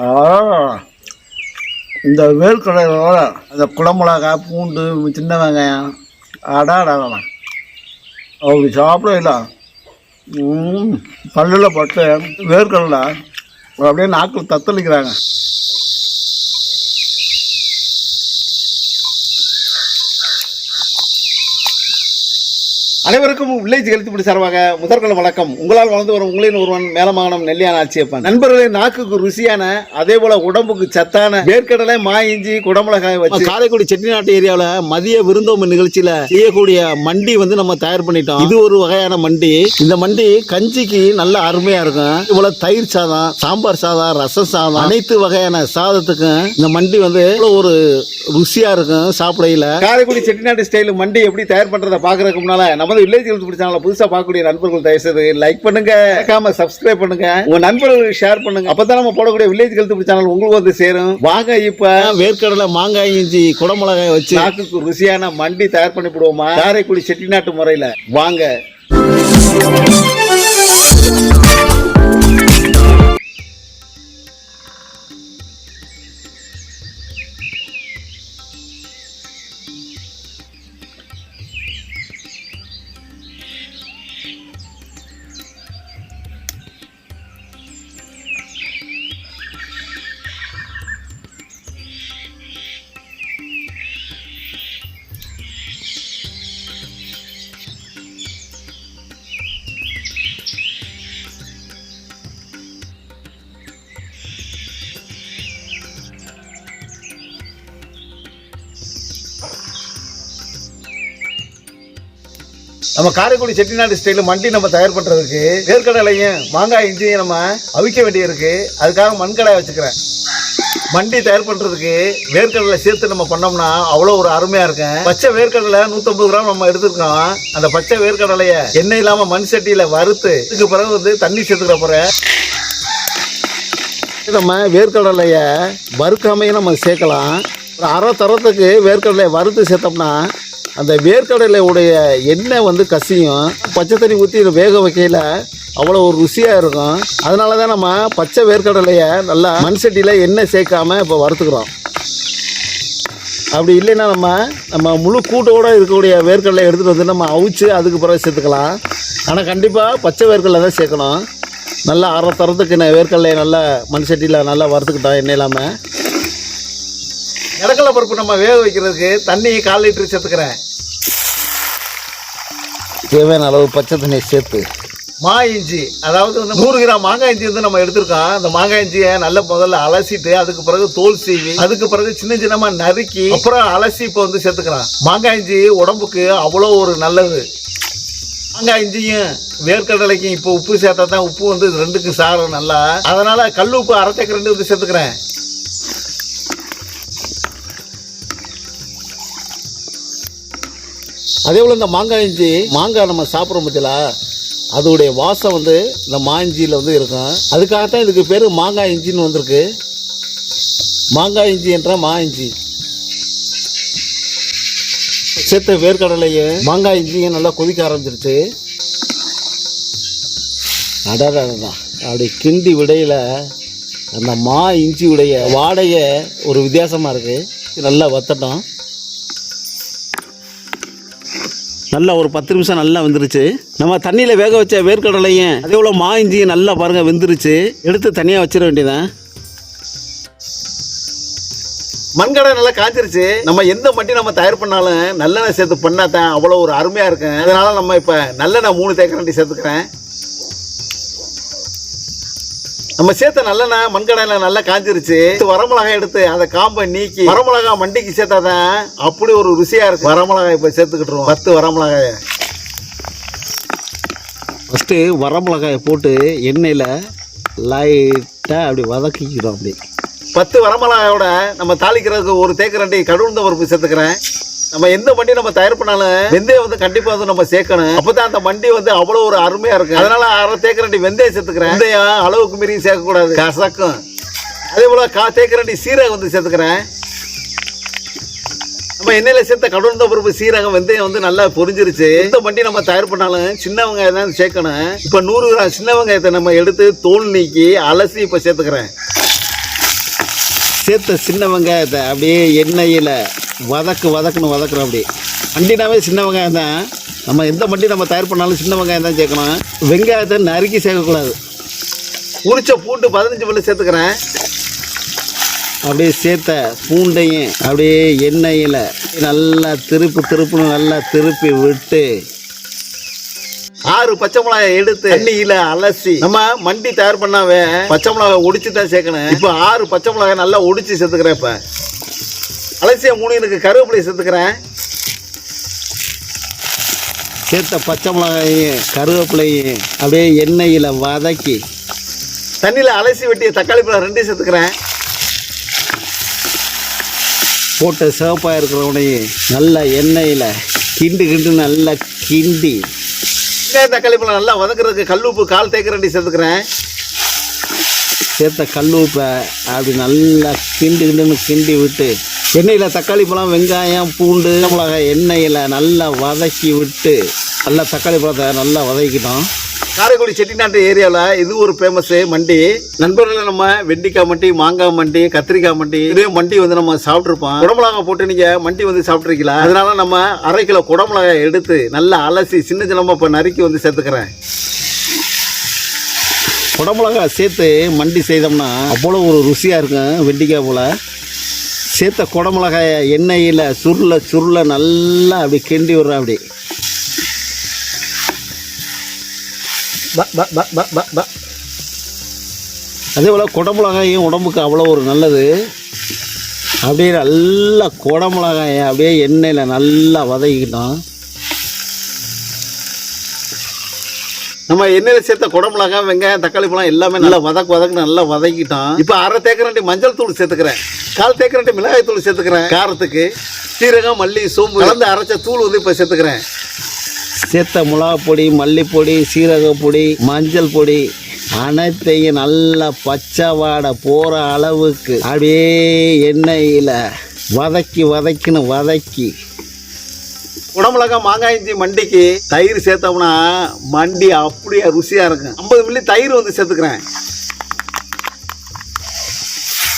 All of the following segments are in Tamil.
ஆ, இந்த வேர்க்கடலோட அந்த குடமிளகா பூண்டு சின்ன வெங்காயம். அடாடாடா அப்படி சாப்பிட இல்லை. பல்லில் பட்டு வேர்க்கடலை அப்படியே நாக்கில் தத்தளிக்கிறாங்க. அனைவருக்கும் வில்லேஜ் ஹெல்த் பிடி சார்பாக முதற்கொள்ள வணக்கம். உங்களால் வளர்ந்து வரும் உங்களின் ஒருவன் மேலமாகனம் நெல்லியான ஆட்சியப்பன். நண்பர்களே நாக்குக்கு ருசியான அதே போல உடம்புக்கு சத்தான வேர்க்கடலை மா இஞ்சி குடமிளகாய் வச்சு காரைக்குடி செட்டிநாட்டு ஏரியாவில் மதிய விருந்தோம்பு நிகழ்ச்சியில செய்யக்கூடிய மண்டி வந்து நம்ம தயார் பண்ணிட்டோம். இது ஒரு வகையான மண்டி. இந்த மண்டி கஞ்சிக்கு நல்ல அருமையா இருக்கும். இது போல தயிர் சாதம் சாம்பார் சாதம் ரசம் சாதம் அனைத்து வகையான சாதத்துக்கும் இந்த மண்டி வந்து ஒரு ருசியா இருக்கும் சாப்பிடையில. காரைக்குடி செட்டிநாட்டு ஸ்டைல் மண்டி எப்படி தயார் பண்றத பாக்குறதுக்கு முன்னால நமது வில்லேஜ் ஹெல்த் பிடிச்சாங்களா புதுசா பார்க்கக்கூடிய நண்பர்கள் தயவு செய்து லைக் பண்ணுங்க. மறக்காம சப்ஸ்கிரைப் பண்ணுங்க. உங்க நண்பர்களுக்கு ஷேர் பண்ணுங்க. அப்பதான் நம்ம போடக்கூடிய வில்லேஜ் ஹெல்த் பிடிச்சாங்க உங்களுக்கு வந்து சேரும். வாங்க இப்ப வேர்க்கடலை மாங்காய் இஞ்சி குடமிளகாய் வச்சு. நாக்குக்கு ருசியான மண்டி தயார் பண்ணி விடுவோமா காரைக்குடி செட்டிநாட்டு முறையில. வாங்க. நம்ம காரைக்குடி செட்டிநாடு ஸ்டைல மண்டி நம்ம தயார் பண்றதுக்கு வேர்க்கடலையும் மாங்காய் இஞ்சியும் நம்ம அவிக்க வேண்டியிருக்கு. அதுக்காக மண்கடாய் வச்சுக்கிறேன். மண்டி தயார் பண்றதுக்கு வேர்க்கடலை சேர்த்து நம்ம பண்ணோம்னா அவ்வளோ ஒரு அருமையா இருக்கும். பச்சை வேர்க்கடலை 150 கிராம் நம்ம எடுத்துருக்கோம். அந்த பச்சை வேர்க்கடலைய எண்ணெய் இல்லாம மண் சட்டியில வறுத்து இதுக்கு பிறகு வந்து தண்ணி சேர்த்துக்கிற பிறகு நம்ம வேர்க்கடலைய வறுக்காமையும் நம்ம சேர்க்கலாம். ஒரு அரை தரத்துக்கு வேர்க்கடலையை வறுத்து சேர்த்தோம்னா அந்த வேர்க்கடலையுடைய எண்ணெய் வந்து கசியும். பச்சை தண்ணி ஊற்றி வேக வைக்கையில் அவ்வளோ ஒரு ருசியாக இருக்கும். அதனால தான் நம்ம பச்சை வேர்க்கடலையை நல்லா மண் சட்டியில் எண்ணெய் சேர்க்காம இப்போ வறுத்துக்கிறோம். அப்படி இல்லைன்னா நம்ம நம்ம முழு கூட்டோடு இருக்கக்கூடிய வேர்க்கடலை எடுத்துகிட்டு வந்து நம்ம அவிச்சு அதுக்கு பிறகு சேர்த்துக்கலாம். ஆனால் கண்டிப்பாக பச்சை வேர்க்கடலை தான் சேர்க்கணும். நல்லா அரை தரத்துக்கு நான் வேர்க்கடலையை நல்லா மண் சட்டியில் நல்லா வறுத்துக்கிட்டோம் எண்ணெய் இல்லாமல் இடக்கடலை பருப்பு நம்ம வேக வைக்கிறதுக்கு தண்ணி கால் லிட்டர் சேர்த்துக்கிறேன். தேவையான அளவு பச்சை தண்ணியை சேர்த்து. மா இஞ்சி அதாவது வந்து நூறு கிராம் மாங்காய் இஞ்சி வந்து நம்ம எடுத்திருக்கோம். அந்த மாங்காய் இஞ்சியை நல்ல முதல்ல அலசிட்டு அதுக்கு பிறகு தோல் சீவி அதுக்கு பிறகு சின்ன சின்னமா நறுக்கி அப்புறம் அலசி இப்போ வந்து சேர்த்துக்கலாம். மாங்காய் இஞ்சி உடம்புக்கு அவ்வளோ ஒரு நல்லது. மாங்காய் இஞ்சியும் வேர்க்கடலைக்கும் இப்போ உப்பு சேர்த்தா தான் உப்பு வந்து ரெண்டுக்கும் சாரும் நல்லா. அதனால கல் உப்பு அரை தேக்க ரெண்டு வந்து சேர்த்துக்கிறேன். அதே போல் இந்த மாங்காய் இஞ்சி மாங்காய் நம்ம சாப்பிட்றோம் பத்தியா அதோடைய வாசம் வந்து இந்த மாஞ்சியில் வந்து இருக்கும். அதுக்காகத்தான் இதுக்கு பேர் மாங்காய் இஞ்சின்னு வந்திருக்கு. மாங்காய் இஞ்சி என்ற மா இஞ்சி. சேர்த்த வேர்க்கடலையும் மாங்காய் இஞ்சியும் நல்லா கொதிக்க ஆரம்பிச்சிருச்சு. அடாதான் அப்படி கிண்டி விடையில் அந்த மா இஞ்சி உடைய வாடையை ஒரு வித்தியாசமாக இருக்குது நல்லா வத்தட்டும். நல்லா ஒரு பத்து நிமிஷம் நல்லா வெந்துருச்சு. நம்ம தண்ணியில் வேக வச்ச வேர்க்கடலையும் அதே போல் மா இஞ்சியும் நல்லா பாருங்கள் வெந்துருச்சு. எடுத்து தனியாக வச்சிட வேண்டியதான் மண்கடை நல்லா காய்ச்சிருச்சு. நம்ம எந்த மட்டி நம்ம தயார் பண்ணாலும் நல்லெண்ணெய் சேர்த்து பண்ணாதான் அவ்வளோ ஒரு அருமையாக இருக்கும். அதனால நம்ம இப்போ நல்லெண்ணெய் மூணு தேக்கரண்டி சேர்த்துக்கிறேன். நம்ம சேர்த்த நல்லெண்ணெய் மண்கடையில நல்லா காஞ்சிருச்சு. வரமிளகாய் எடுத்து அதை காம்பை நீக்கி வரமிளகாய் மண்டிக்கு சேர்த்தாதான் அப்படி ஒரு ருசியா இருக்கு. வரமிளகாய் இப்போ சேர்த்துக்கிட்டுருவோம். பத்து வரமிளகாய. ஃபஸ்ட்டு வரமிளகாயை போட்டு எண்ணெயில் லைட்டாக அப்படி வதக்கிக்கிறோம் அப்படி. பத்து வரமிளகாயோட நம்ம தாளிக்கிறதுக்கு ஒரு தேக்கரண்டி கடுந்த பருப்பு சேர்த்துக்கிறேன். நம்ம எந்த வண்டி நம்ம தயார் பண்ணாலும் வெந்தயம் வந்து கண்டிப்பா வந்து நம்ம சேர்க்கணும். அப்பதான் அந்த வண்டி வந்து அவ்வளவு ஒரு அருமையா இருக்கு அதனால அரை தேக்கரண்டி வெந்தயம் சேர்த்துக்கிறேன். வெந்தயம் அளவுக்கு மீறி சேர்க்க கூடாது கசக்கும். அதே போல கா தேக்கரண்டி சீரகம் வந்து சேர்த்துக்கிறேன். நம்ம எண்ணெயில சேர்த்த கடுந்த பருப்பு சீரகம் வெந்தயம் வந்து நல்லா பொரிஞ்சிருச்சு. எந்த வண்டி நம்ம தயார் பண்ணாலும் சின்ன வெங்காயம் தான் சேர்க்கணும். இப்ப நூறு கிராம் சின்ன வெங்காயத்தை நம்ம எடுத்து தோல் நீக்கி அலசி இப்ப சேர்த்துக்கிறேன். சேர்த்த சின்ன வெங்காயத்தை அப்படியே எண்ணெயில் வதக்கு வதக்குன்னு வதக்குறோம் அப்படி. மண்டினாவே சின்ன வெங்காயம் தான். நம்ம எந்த வண்டி நம்ம தயார் பண்ணாலும் சின்ன வெங்காயம் தான் சேர்க்கணும். வெங்காயத்தை நறுக்கி சேர்க்கக்கூடாது. உரிச்ச பூண்டு பதினஞ்சு மில்லு சேர்த்துக்கிறேன். அப்படியே சேர்த்த பூண்டையும் அப்படியே எண்ணெயில் நல்லா திருப்பு திருப்புன்னு நல்லா திருப்பி விட்டு ஆறு பச்சை மிளகாய் எடுத்து தண்ணியில அலசி நம்ம மண்டி தயார் பண்ணாவே பச்சை மிளகாய் ஒடிச்சு தான் சேர்க்கணும். இப்போ ஆறு பச்சை மிளகாய் நல்லா ஒடிச்சு சேர்த்துக்கிறேன் இப்போ. அலசிய மூணினுக்கு கருவேப்பிலை சேர்த்துக்கிறேன். சேர்த்த பச்சை மிளகாயும் கருவேப்பிலையும் அப்படியே எண்ணெயில் வதக்கி. தண்ணியில் அலசி வெட்டிய தக்காளி பழம் ரெண்டையும் சேர்த்துக்கிறேன். போட்ட சிவப்பாக இருக்கிறவனையும் நல்ல எண்ணெயில் கிண்டு கிண்டு நல்லா கிண்டி. தக்காளி பழம் நல்லா வதக்குறதுக்கு கல் உப்பு கால் தேக்க ரெண்டி சேர்த்துக்கிறேன். சேர்த்த கல் உப்பை அப்படி நல்லா கிண்டு கிண்டுன்னு கிண்டி விட்டு எண்ணெயில் தக்காளி பழம் வெங்காயம் பூண்டு மிளகாய் எண்ணெயில் நல்லா வதக்கி விட்டு நல்லா தக்காளி பழத்தை நல்லா வதக்கிட்டோம். காரைக்குடி செட்டிநாட்டு ஏரியாவில் இது ஒரு ஃபேமஸ் மண்டி. நண்பர்கள் நம்ம வெண்டிக்காய் மண்டி மாங்காய் மண்டி கத்திரிக்காய் மண்டி இதே மண்டி வந்து நம்ம சாப்பிட்ருப்போம் குடமிளகாய் போட்டு நீங்க மண்டி வந்து சாப்பிட்ருக்கீங்களா அதனால நம்ம அரை கிலோ குடமிளகாய் எடுத்து நல்லா அலசி சின்ன சின்னமா இப்போ நறுக்கி வந்து சேர்த்துக்கிறேன். குடமிளகாய் சேர்த்து மண்டி செய்தோம்னா அவ்வளோ ஒரு ருசியாக இருக்கும் வெண்டிக்காய் போல். சேர்த்த குடமிளகாயை எண்ணெயில் சுருள சுருள நல்லா அப்படி கிண்டி விட்றேன் அப்படி. அதே போல் குடமிளகாயும் உடம்புக்கு அவ்வளோ ஒரு நல்லது. அப்படியே நல்லா குடமிளகாயை அப்படியே எண்ணெயில் நல்லா வதக்கிட்டோம் நம்ம எண்ணெயில் சேர்த்த குடமிளகாய் வெங்காயம் தக்காளி பழம் எல்லாமே நல்லா வதக்கு வதக்கு நல்லா வதக்கிட்டோம். இப்போ அரை தேக்கரண்டி மஞ்சள் தூள் சேர்த்துக்கிறேன். கால் தேக்கரண்டி மிளகாய் தூள் சேர்த்துக்கிறேன். காரத்துக்கு சீரகம் மல்லி சோம்பு கலந்து அரைச்ச தூள் வந்து இப்போ சேர்த்துக்கிறேன். சேர்த்த மிளகா பொடி மல்லிப்பொடி சீரக பொடி மஞ்சள் பொடி அனைத்தையும் நல்லா பச்சை வாடை போகிற அளவுக்கு அப்படியே எண்ணெயில் வதக்கி வதக்கின்னு வதக்கி குடமிளகா மாங்காய் இஞ்சி மண்டிக்கு தயிர் சேர்த்தோம்னா மண்டி அப்படியே ருசியாக இருக்கும். ஐம்பது மில்லி தயிர் வந்து சேர்த்துக்கிறேன்.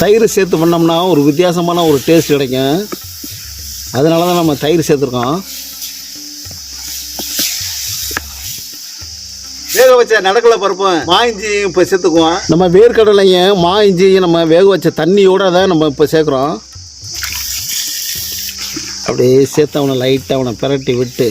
தயிர் சேர்த்து பண்ணோம்னா ஒரு வித்தியாசமான ஒரு டேஸ்ட் கிடைக்கும். அதனால தான் நம்ம தயிர் சேர்த்துருக்கோம். வேக வச்ச நடக்கல பருப்பும் மா இஞ்சியும் இப்போ சேர்த்துக்குவோம். நம்ம வேர்க்கடலையும் மா இஞ்சியும் நம்ம வேக வச்ச தண்ணியோட தான் நம்ம இப்போ சேர்க்குறோம். அப்படியே சேர்த்து அவனை லைட்டாக அவனை பிரட்டி விட்டு.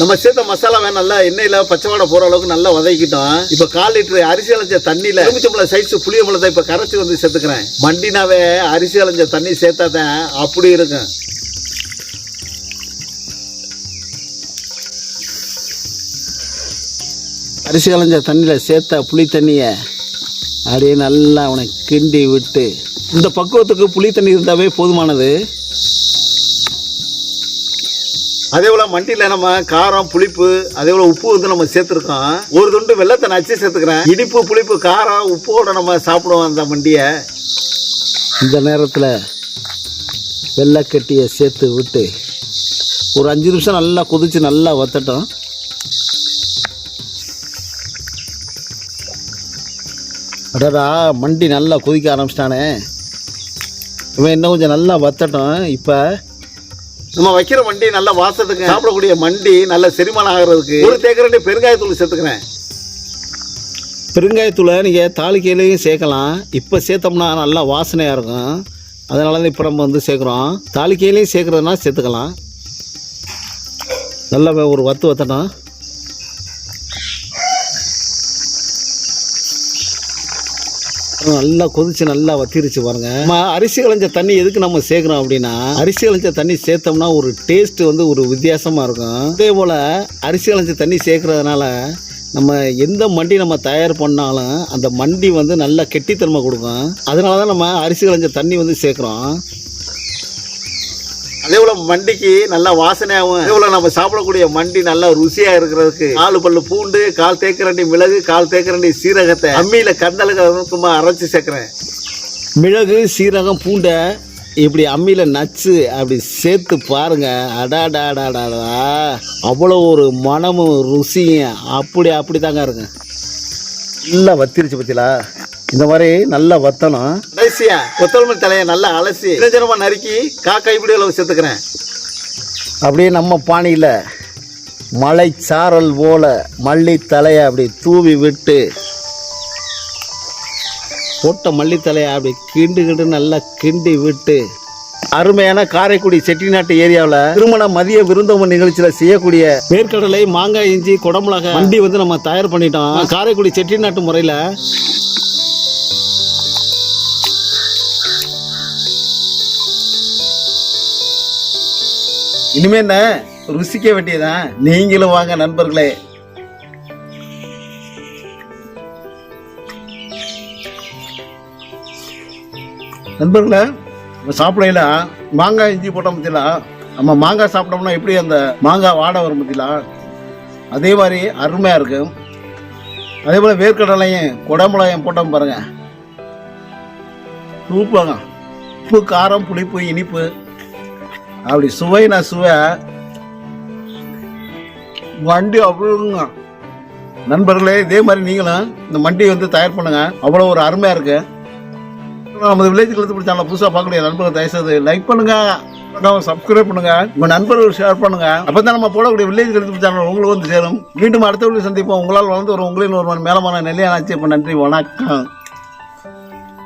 நம்ம சேர்த்த மசாலாவை நல்லா எண்ணெயில் பச்சை வாடை போகிற அளவுக்கு நல்லா வதக்கிட்டோம். இப்போ கால் லிட்டரு அரிசி அலைஞ்ச தண்ணியில் எலுமிச்சம்பழம் சைஸ் புளியம்பழத்தை இப்போ கரைச்சி வந்து சேர்த்துக்கிறேன். மண்டினாவே அரிசி அலைஞ்ச தண்ணி சேர்த்தா தான் அப்படி இருக்கும். அரிசி கலைஞ்ச தண்ணியில் சேர்த்த புளி தண்ணியை அப்படியே நல்லா அவனை கிண்டி விட்டு இந்த பக்குவத்துக்கு புளி தண்ணி இருந்தாவே போதுமானது. அதே போல் மண்டியில் நம்ம காரம் புளிப்பு அதே போல் உப்பு வந்து நம்ம சேர்த்துருக்கோம். ஒரு துண்டு வெள்ளத்தை நச்சு சேர்த்துக்கிறேன். இனிப்பு புளிப்பு காரம் உப்போட நம்ம சாப்பிடுவோம் அந்த மண்டியை. இந்த நேரத்தில் வெள்ளைக்கட்டியை சேர்த்து விட்டு ஒரு அஞ்சு நிமிஷம் நல்லா கொதிச்சு நல்லா வத்தட்டும். அடடா மண்டி நல்லா கொதிக்க ஆரம்பிச்சிட்டானே. இவன் இன்னும் கொஞ்சம் நல்லா வத்தட்டும். இப்போ நம்ம வைக்கிற மண்டி நல்ல வாசத்துக்கு சாப்பிடக்கூடிய மண்டி நல்ல செரிமானம் ஆகிறதுக்கு ஒரு தேக்கரண்டி பெருங்காயத்தூள் சேர்த்துக்கிறேன். பெருங்காயத்தூளை நீங்கள் தாளிக்கையிலையும் சேர்க்கலாம். இப்போ சேர்த்தோம்னா நல்லா வாசனையாக இருக்கும். அதனால தான் இப்போ நம்ம வந்து சேர்க்குறோம். தாளிக்கையிலையும் சேர்க்குறதுனா சேர்த்துக்கலாம். நல்லா ஒரு வத்து வத்தட்டும். நல்லா கொதிச்சு நல்லா வத்திருச்சு பாருங்க. நம்ம அரிசி களைஞ்ச தண்ணி எதுக்கு நம்ம சேர்க்குறோம் அப்படின்னா அரிசி களைஞ்ச தண்ணி சேர்த்தோம்னா ஒரு டேஸ்ட் வந்து ஒரு வித்தியாசமா இருக்கும். அதே போல அரிசி களைஞ்ச தண்ணி சேர்க்கறதுனால நம்ம எந்த மண்டி நம்ம தயார் பண்ணாலும் அந்த மண்டி வந்து நல்லா கெட்டித்தன்மை கொடுக்கும். அதனால தான் நம்ம அரிசி களைஞ்ச தண்ணி வந்து சேர்க்குறோம். அதே போல மண்டிக்கு நல்லா வாசனையாகவும் அதே போல நம்ம சாப்பிடக்கூடிய மண்டி நல்லா ருசியா இருக்கிறதுக்கு. நாலு பல்லு பூண்டு கால் தேக்கரண்டி மிளகு கால் தேக்கரண்டி சீரகத்தை அம்மியில கந்தளவுக்கு அரைச்சு சேர்க்கிறேன். மிளகு சீரகம் பூண்டை இப்படி அம்மியில் நச்சு அப்படி சேர்த்து பாருங்க. அடாடாடாடாடா. அவ்வளோ ஒரு மனமும் ருசியும் அப்படி அப்படி தாங்க இருக்கு நல்லா வத்திருச்சு பத்திலா. இந்த மாதிரி நல்லா வத்தணும். அலசிய? கொத்தமல்லி தலையை நல்லா அலசி சின்ன நறுக்கி கா இப்படி அளவு சேர்த்துக்கிறேன். அப்படியே நம்ம பாணியில் மலை சாரல் போல மல்லி தலையை அப்படி தூவி விட்டு போட்ட மல்லித்தலையை அப்படி கிண்டு கிண்டு நல்லா கிண்டி விட்டு அருமையான காரைக்குடி செட்டிநாட்டு ஏரியாவில் திருமண மதிய விருந்தோம்பல் நிகழ்ச்சியில் செய்யக்கூடிய வேர்க்கடலை மாங்காய் இஞ்சி குடமிளகாய் வண்டி வந்து நம்ம தயார் பண்ணிட்டோம். காரைக்குடி செட்டிநாட்டு முறையில் இனிமே என்ன? ருசிக்க வேண்டியதான் நீங்களும் வாங்க நண்பர்களே. நண்பர்களே நம்ம சாப்பிடையில மாங்காய் இஞ்சி போட்டோம் பத்தியில நம்ம மாங்காய் சாப்பிட்டோம்னா எப்படி அந்த மாங்காய் வாடை வரும் பத்தியில அதே மாதிரி அருமையாக இருக்கும் அதே போல் வேர்க்கடலையும் குடமிளகாயும் போட்டோம் பாருங்க. சூப்பாங்க உப்பு காரம் புளிப்பு இனிப்பு அப்படி சுவைனா சுவை. வண்டி அவ்வளோங்க நண்பர்களே இதே மாதிரி நீங்களும் இந்த மண்டியை வந்து தயார் பண்ணுங்க. அவ்வளோ ஒரு அருமையாக இருக்கு. நமது வில்லேஜ் கழுத்து பிடிச்சாங்க புதுசாக பார்க்கக்கூடிய நண்பர்கள் தயவுசெய்து லைக் பண்ணுங்க. சப்ஸ்கிரைப் பண்ணுங்க. உங்க நண்பர்கள் ஷேர் பண்ணுங்க. அப்பதான் நம்ம போடக்கூடிய வில்லேஜ் கழுத்து சேனல் உங்களுக்கு வந்து சேரும். மீண்டும் அடுத்த சந்திப்போம். உங்களால் வளர்ந்து வரும் உங்களின் ஒருவன் மேலமான நிலையான அப்ப நன்றி வணக்கம்.